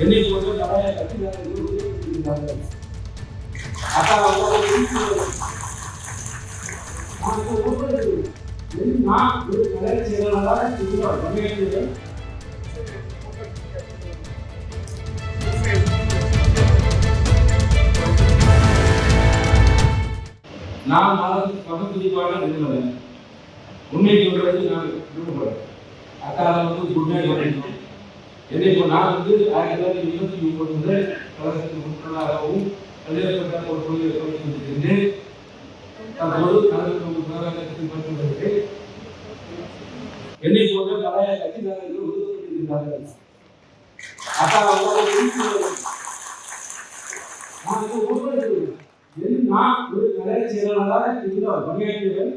என்னை போன்ற நிறைய கட்சிக்காரர்கள் உறுதிப்படுத்தியிருக்கிறார்கள். நான் நான் ஒரு கலை செயலாளராக இருக்கிறோம் தமிழகத்தில் நான் நிறுவனம் உண்மை நான் விரும்புகிறேன் அக்கால வந்து உண்மை வரணும் என்னை இப்போ நான் வந்து ஆயிரத்தி தொள்ளாயிரத்தி இருபத்தி ஒன்பது கழகத்தின் உறுப்பினராகவும் பல்வேறுபட்ட ஒரு தொழிலை கொண்டிருக்கின்றேன் தற்போது கழகத்தின் உறுப்பினராக கொண்டிருக்கிறேன் என்னை போன்ற நிறைய கட்சிக்காரர்கள் அக்கா அவங்க நான் என் நான் ஒரு கலை செயலாளராக இருக்கிறோம் தமிழகத்தில்